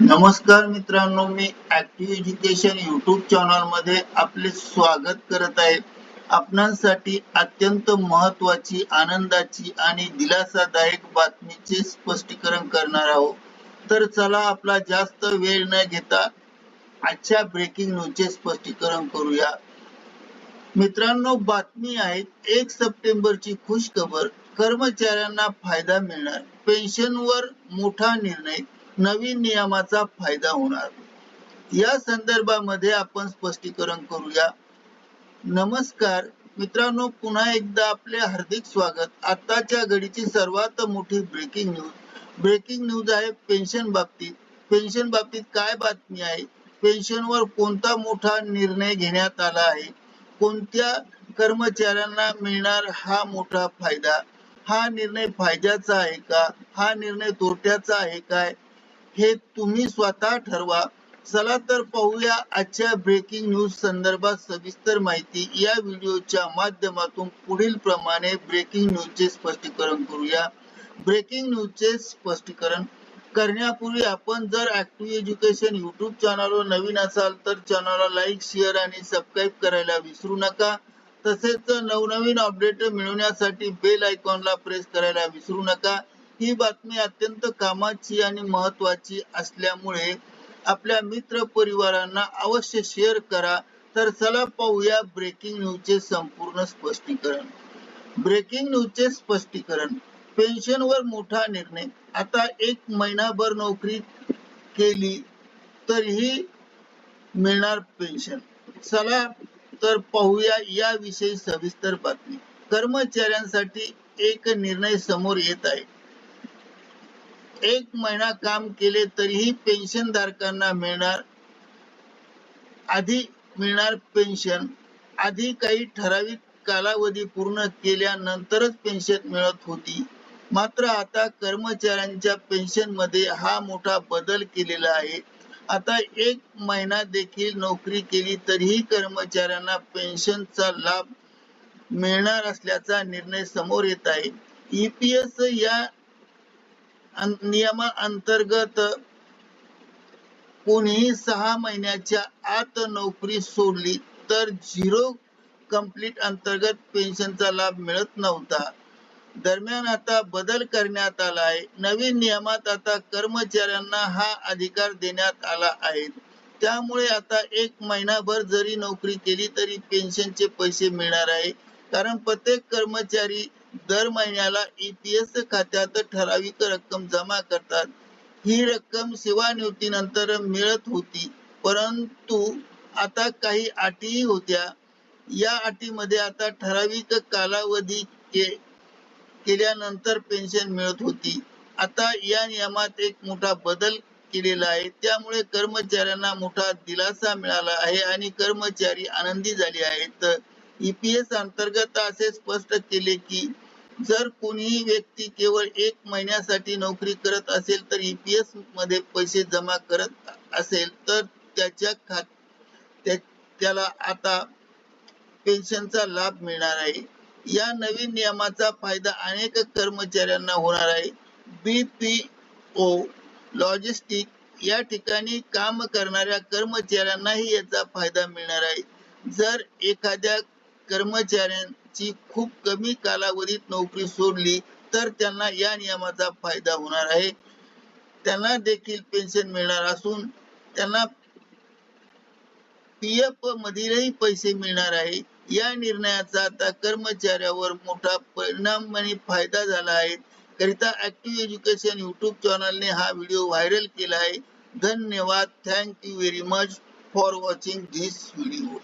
नमस्कार मित्रांनो मी ऍक्टिव्ह एज्युकेशन युट्यूब चॅनलमध्ये आपले स्वागत करत आहे. आपणांसाठी अत्यंत महत्वाची आनंदाची आणि दिलासादायक बातमीचे स्पष्टीकरण करणार आहोत. तर चला आपला जास्त वेळ न घेता आजच्या ब्रेकिंग न्यूजचे स्पष्टीकरण करूया. मित्रांनो बातमी आहे एक सप्टेंबरची खुश खबर कर्मचाऱ्यांना फायदा मिळणार. पेन्शनवर मोठा निर्णय नवीन नियमाचा फायदा होणार. या संदर्भामध्ये आपण स्पष्टीकरण करूया. नमस्कार मित्रांनो पुन्हा एकदा आपले हार्दिक स्वागत. आताच्या घडीची सर्वात मोठी ब्रेकिंग न्यूज ब्रेकिंग न्यूज आहे पेन्शन बाबतीत. पेन्शन बाबतीत काय बातमी आहे? पेन्शनवर कोणता मोठा निर्णय घेण्यात आला आहे? कोणत्या कर्मचाऱ्यांना मिळणार हा मोठा फायदा? हा निर्णय फायद्याचा आहे का? हा निर्णय तोट्याचा आहे काय? हे तुम्ही स्वतः ठरवा. चला तर पाहूया आजच्या ब्रेकिंग न्यूज संदर्भात सविस्तर माहिती. या व्हिडिओच्या माध्यमातून पुढील प्रमाणे ब्रेकिंग न्यूजचे स्पष्टीकरण करूया. ब्रेकिंग न्यूजचे स्पष्टीकरण करण्यापूर्वी आपण जर ऍक्टिव्ह एज्युकेशन युट्यूब चॅनलवर नवीन असाल तर चॅनलला लाईक शेअर आणि सबस्क्राईब करायला विसरू नका. तसेच नवनवीन अपडेट मिळवण्यासाठी बेल आयकॉनला प्रेस करायला विसरू नका. ही बातमी अत्यंत कामाची आणि महत्वाची असल्यामुळे आपल्या मित्र परिवारांना अवश्य शेअर करा. तर चला पाहूया ब्रेकिंग न्यूजचे संपूर्ण स्पष्टीकरण. ब्रेकिंग न्यूजचे स्पष्टीकरण. पेन्शनवर मोठा निर्णय. आता एक महिनाभर नोकरी केली तरीही मिळणार पेन्शन चला तर पाहूया याविषयी सविस्तर बातमी. कर्मचाऱ्यांसाठी एक निर्णय समोर येत आहे. एक महिना काम केले तरीही पेन्शन धारकांना मिळणार आधी मिळणार पेन्शन. आधी काही ठराविक कालावधी पूर्ण केल्यानंतरच पेन्शन मिळत होती. मात्र आता कर्मचाऱ्यांच्या पेन्शनमध्ये हा मोठा बदल केलेला आहे. आता एक महिना देखील नोकरी केली तरीही कर्मचाऱ्यांना पेन्शनचा लाभ मिळणार असल्याचा निर्णय समोर येत आहे. ईपीएस या नियमा अंतर्गत कोणीही सहा महिन्याच्या आत नोकरी सोडली तर झिरो कंप्लीट अंतर्गत पेन्शनचा लाभ मिळत नव्हता. दरम्यान आता बदल करण्यात आला आहे. नवीन नियमात आता कर्मचाऱ्यांना हा अधिकार देण्यात आला आहे. त्यामुळे आता एक महिनाभर जरी नोकरी केली तरी पेन्शनचे पैसे मिळणार आहे. कारण प्रत्येक कर्मचारी दर महिन्याला ईपीएस खात्यात ठराविक रक्कम जमा करतात. ही रक्कम सेवानिवृत्तीनंतर मिळत होती परंतु आता काही अटी होत्या. या अटीमध्ये आता ठराविक कालावधी के केल्यानंतर पेन्शन मिळत होती. आता या नियमात एक मोठा बदल केलेला आहे. त्यामुळे कर्मचाऱ्यांना मोठा दिलासा मिळाला आहे आणि कर्मचारी आनंदी झाले आहेत. ईपीएस अंतर्गत असे स्पष्ट केले की जर कोणीही व्यक्ती केवळ एक महिन्यासाठी नोकरी करत असेल तर ईपीएसमध्ये पैसे जमा करत असेल तर त्याच्या खात त्या, त्याला आता पेन्शनचा लाभ मिळणार आहे. या नवीन नियमाचा फायदा अनेक कर्मचाऱ्यांना होणार आहे. बीपीओ लॉजिस्टिक या ठिकाणी काम करणाऱ्या कर्मचाऱ्यांनाही याचा फायदा मिळणार आहे. जर एखाद्या कर्मचाऱ्यांची खूप कमी कालावधीत नोकरी सोडली तर त्यांना या नियमाचा फायदा होणार आहे. त्यांना देखील पेन्शन मिळणार असून त्यांना पीएफ मधीलही पैसे मिळणार आहे. या निर्णयाचा आता कर्मचाऱ्यावर मोठा परिणाम आणि फायदा झाला आहे. करिता ऍक्टिव्ह एज्युकेशन युट्यूब चॅनलने हा व्हिडिओ व्हायरल केला आहे. धन्यवाद. Thank you very much for watching this video